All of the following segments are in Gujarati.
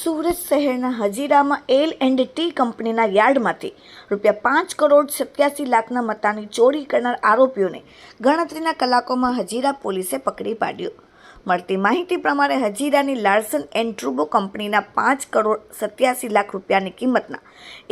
સુરત શહેરના હજીરામાં એલ એન્ડ ટી કંપનીના યાર્ડમાંથી રૂપિયા પાંચ કરોડ સત્યાસી લાખના મતાની ચોરી કરનાર આરોપીઓને ગણતરીના કલાકોમાં હજીરા પોલીસે પકડી પાડ્યો. મળતી માહિતી પ્રમાણે હજીરાની લાર્સન એન્ડ ટ્રુબો કંપનીના પાંચ કરોડ સત્યાસી લાખ રૂપિયાની કિંમતના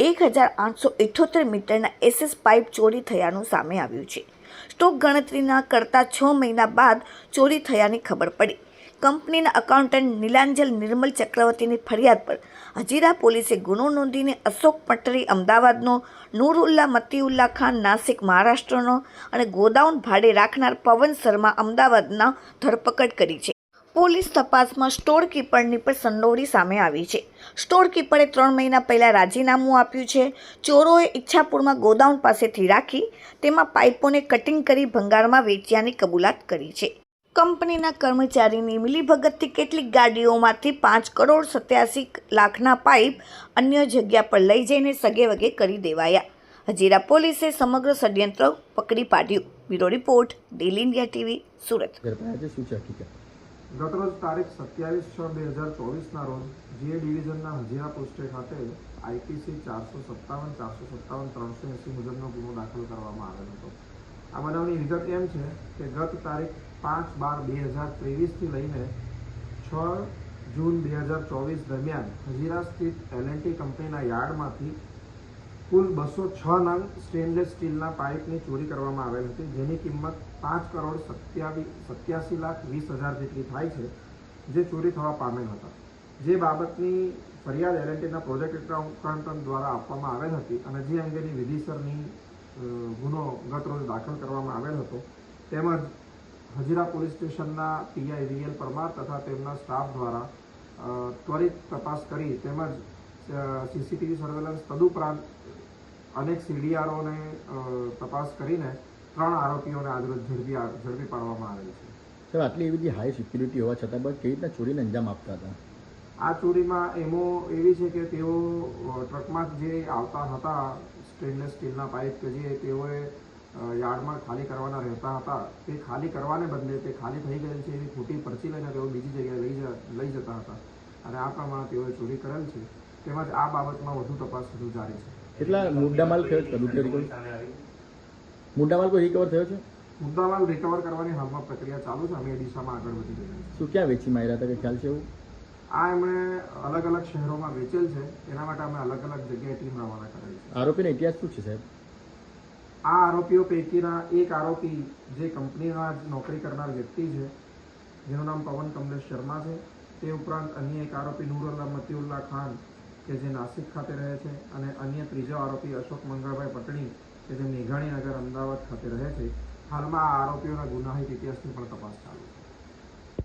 એક હજાર આઠસો ઇઠ્ઠોતેર મીટરના એસએસ પાઇપ ચોરી થયાનું સામે આવ્યું છે. સ્ટોક ગણતરીના કરતા છ મહિના બાદ ચોરી થયાની ખબર પડી. કંપનીના એકાઉન્ટન્ટ નીલાંજલ નિર્મલ ચક્રવર્તીની ફરિયાદ પર હજીરા પોલીસે ગુનો નોંધીને અશોક પટરી, અમદાવાદનો નૂરુલ્લા મતીઉલ્લા ખાન, નાસિક મહારાષ્ટ્રનો અને ગોદાઉન ભાડે રાખનાર પવન શર્મા અમદાવાદના ધરપકડ કરી છે. પોલીસ તપાસમાં સ્ટોર કીપરની પણ સંડોવણી સામે આવી છે. સ્ટોર કીપરે ત્રણ મહિના પહેલાં રાજીનામું આપ્યું છે. ચોરોએ ઈચ્છાપુરમાં ગોદાઉન પાસેથી રાખી તેમાં પાઇપોને કટિંગ કરી ભંગારમાં વેચ્યાની કબૂલાત કરી છે. કંપનીના કર્મચારીની મિલીભગતથી કેટલીક ગાડીઓમાંથી પાંચ કરોડ સત્યાસી લાખના પાઇપ અન્ય જગ્યા પર લઈ જઈને સગે વગે કરી દેવાયા. હજીરા પોલીસે સમગ્ર ષડયંત્ર પકડી પાડ્યું. Bureau report Daily India TV Surat. ગતરોજ તારીખ સત્યાવીસ છ બે હજાર ચોવીસના રોજ જે ડિવિઝનના હજીરા પોસ્ટે ખાતે આઈપીસી ચારસો સત્તાવન ચારસો સત્તાવન ત્રણસો એંસી મુજબનો ગુનો દાખલ કરવામાં આવેલ હતો. આ બનાવની વિગત એમ છે કે ગત તારીખ પાંચ બાર બે હજાર ત્રેવીસથી લઈને છ જૂન બે હજાર ચોવીસ દરમિયાન હજીરા સ્થિત એલએનટી કંપનીના યાર્ડમાંથી કુલ બસો છ નંગ સ્ટેનલેસ સ્ટીલના પાઇપની ચોરી કરવામાં આવેલ હતી. જેની કિંમત પાંચ કરોડ સત્યાવીસ સત્યાસી લાખ વીસ હજાર જેટલી થાય છે, જે ચોરી થવા પામેલ હતા. જે બાબતની ફરિયાદ એલએનટીના પ્રોજેક્ટ એકાઉન્ટન્ટ દ્વારા આપવામાં આવેલ હતી અને જે અંગેની વિધિસરની ગુનો ગત રોજ દાખલ કરવામાં આવેલ હતો. તેમજ હજીરા પોલીસ સ્ટેશનના પીઆઈ વીએલ પરમાર તથા તેમના સ્ટાફ દ્વારા ત્વરિત તપાસ કરી તેમજ સીસીટીવી સર્વેલન્સ તદુપરાંત અનેક સીડીઆરઓને તપાસ કરીને ત્રણ આરોપીઓને આજરોજ ઝડપી ઝડપી પાડવામાં આવેલ છે. સર આટલી એવી બધી હાઈ સિક્યુરિટી હોવા છતાં પણ કેવી રીતના ચોરીને અંજામ આપતા હતા? આ ચોરીમાં એમો એવી છે કે તેઓ ટ્રકમાં જે આવતા હતા સ્ટેનલેસ સ્ટીલના પાઇપ કે જે તેઓએ યાર્ડમાં ખાલી કરવાના રહેતા હતા. તે ખાલી કરવાને બદલે તે ખાલી થઈ ગયેલ છે એવી ખોટી પરચી લઈને તેઓ બીજી જગ્યાએ લઈ લઈ જતા હતા. અને આ પ્રમાણે તેઓએ ચોરી કરેલ છે. તેમજ આ બાબતમાં વધુ તપાસ હજુ જારી છે. કેટલા મુદ્દામાલ થયો છે? મુદ્દામાલ કોઈ રિકવર થયો છે? મુદ્દામાલ રિકવર કરવાની હાલમાં પ્રક્રિયા ચાલુ છે. અમે એ દિશામાં આગળ વધી રહ્યા છીએ. શું ક્યાં વેચી માર્યા હતા? કે ખ્યાલ છે એવું? આ એમણે અલગ અલગ શહેરોમાં વેચેલ છે. એના માટે અમે અલગ અલગ જગ્યાએ ટીમ રવાના કરેલ છે. આરોપીનો ઇતિહાસ શું છે સાહેબ? આ આરોપીઓ પૈકીના એક આરોપી જે કંપનીમાં જ નોકરી કરનાર વ્યક્તિ છે, જેનું નામ પવન કમલેશ શર્મા છે. તે ઉપરાંત અન્ય એક આરોપી નૂરુલ્લા મતીઉલ્લા ખાન, કે જે નાસિક ખાતે રહે છે, અને અન્ય ત્રીજો આરોપી અશોક મંગળભાઈ પટણી, કે જે મેઘાણીનગર અમદાવાદ ખાતે રહે છે. હાલમાં આ આરોપીઓના ગુનાહિત ઇતિહાસની પણ તપાસ ચાલુ છે.